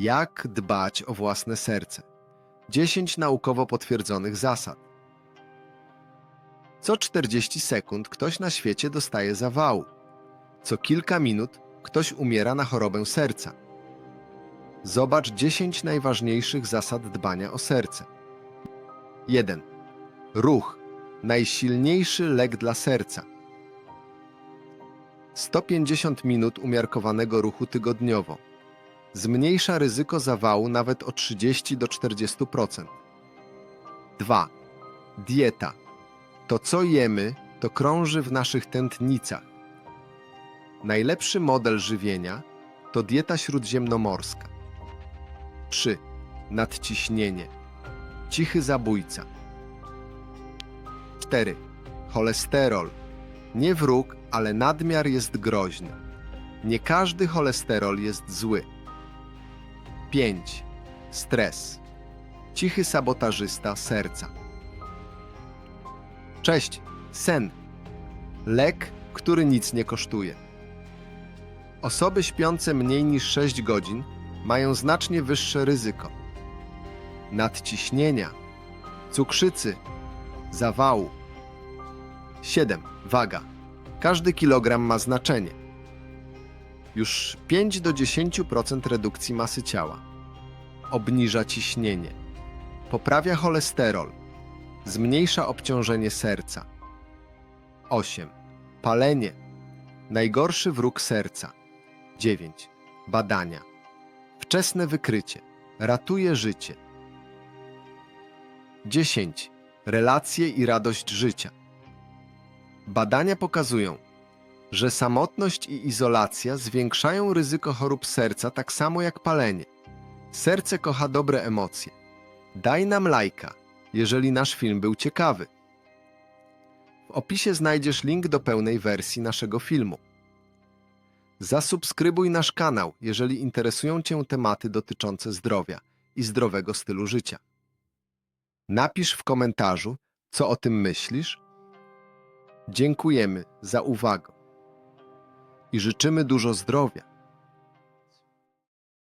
Jak dbać o własne serce? 10 naukowo potwierdzonych zasad. Co 40 sekund ktoś na świecie dostaje zawału. Co kilka minut ktoś umiera na chorobę serca. Zobacz 10 najważniejszych zasad dbania o serce. 1. Ruch. Najsilniejszy lek dla serca. 150 minut umiarkowanego ruchu tygodniowo. Zmniejsza ryzyko zawału nawet o 30 do 40%. 2. Dieta. To co jemy, to krąży w naszych tętnicach. Najlepszy model żywienia to dieta śródziemnomorska. 3. Nadciśnienie. Cichy zabójca. 4. Cholesterol. Nie wróg, ale nadmiar jest groźny. Nie każdy cholesterol jest zły. 5. Stres. Cichy sabotażysta serca. 6. Sen. Lek, który nic nie kosztuje. Osoby śpiące mniej niż 6 godzin mają znacznie wyższe ryzyko nadciśnienia, cukrzycy, zawału. 7. Waga. Każdy kilogram ma znaczenie. Już 5 do 10% redukcji masy ciała. Obniża ciśnienie. Poprawia cholesterol. Zmniejsza obciążenie serca. 8. Palenie. Najgorszy wróg serca. 9. Badania. Wczesne wykrycie. Ratuje życie. 10. Relacje i radość życia. Badania pokazują, że samotność i izolacja zwiększają ryzyko chorób serca tak samo jak palenie. Serce kocha dobre emocje. Daj nam lajka, jeżeli nasz film był ciekawy. W opisie znajdziesz link do pełnej wersji naszego filmu. Zasubskrybuj nasz kanał, jeżeli interesują Cię tematy dotyczące zdrowia i zdrowego stylu życia. Napisz w komentarzu, co o tym myślisz. Dziękujemy za uwagę i życzymy dużo zdrowia.